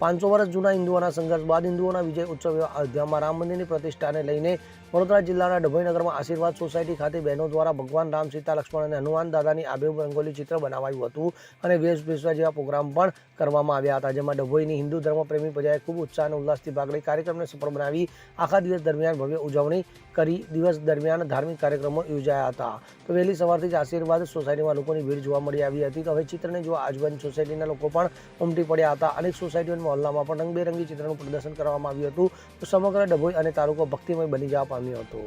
પાંચસો વર્ષ જૂના હિન્દુઓના સંઘર્ષ બાદ હિન્દુઓના વિજય ઉત્સવ અયોધ્યામાં રામ મંદિરની પ્રતિષ્ઠાને લઈને વડોદરા જિલ્લાના ડભોઈનગરમાં આશીર્વાદ સોસાયટી ખાતે બહેનો દ્વારા ભગવાન રામ, સીતા, લક્ષ્મણ અને હનુમાન દાદાની આબેહૂબ રંગોલી ચિત્ર બનાવાયું હતું અને વેશભેશવા જેવા પ્રોગ્રામ પણ કરવામાં આવ્યા હતા, જેમાં ડભોઈની હિન્દુ ધર્મપ્રેમી પ્રજાએ ખૂબ ઉત્સાહ અને ઉલ્લાસથી ભાગ લઈ કાર્યક્રમને સફળ બનાવી આખા દિવસ દરમિયાન ભવ્ય ઉજવણી કરી. દિવસ દરમિયાન ધાર્મિક કાર્યક્રમો યોજાયા હતા. તો વહેલી સવારથી જ આશીર્વાદ સોસાયટીમાં લોકોની ભીડ જોવા મળી આવી હતી. તો હવે ચિત્રને જોવા આજુબાજુ સોસાયટીના લોકો પણ ઉમટી પડ્યા હતા. અનેક સોસાયટીઓ અને મહોલ્લામાં પણ રંગબેરંગી ચિત્રનું પ્રદર્શન કરવામાં આવ્યું હતું. તો સમગ્ર ડભોઈ અને તાલુકો ભક્તિમય બની જવા પામ્યો હતો.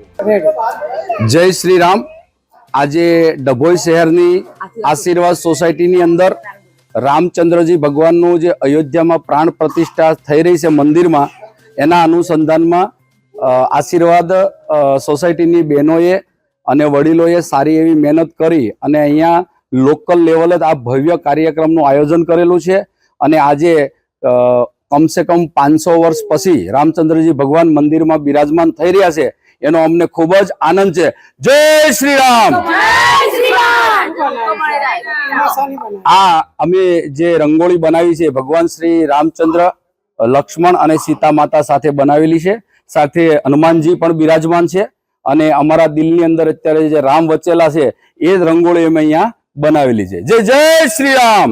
જય શ્રી રામ આજે ડભોઈ શહેરની આશીર્વાદ સોસાયટીની અંદર રામચંદ્રજી ભગવાનનું જે અયોધ્યામાં પ્રાણ પ્રતિષ્ઠા થઈ રહી છે મંદિરમાં, એના અનુસંધાનમાં આશીર્વાદ સોસાયટીની બહેનોએ અને વડીલોએ સારી એવી મહેનત કરી અને અહીંયા લોકલ લેવલે આ ભવ્ય કાર્યક્રમનું આયોજન કરેલું છે. અને આજે કમસે કમ પાંચસો વર્ષ પછી રામચંદ્રજી ભગવાન મંદિરમાં બિરાજમાન થઈ રહ્યા છે. એનો અમને ખૂબ જ આનંદ છે. જય શ્રી રામ આ અમે જે રંગોળી બનાવી છે, ભગવાન શ્રી રામચંદ્ર, લક્ષ્મણ અને સીતા માતા સાથે બનાવેલી છે. સાથે હનુમાનજી પણ બિરાજમાન છે અને અમારા દિલની અંદર અત્યારે જે રામ વચેલા છે, એ જ રંગોળી અમે અહીંયા બનાવેલી છે. જય જય શ્રી રામ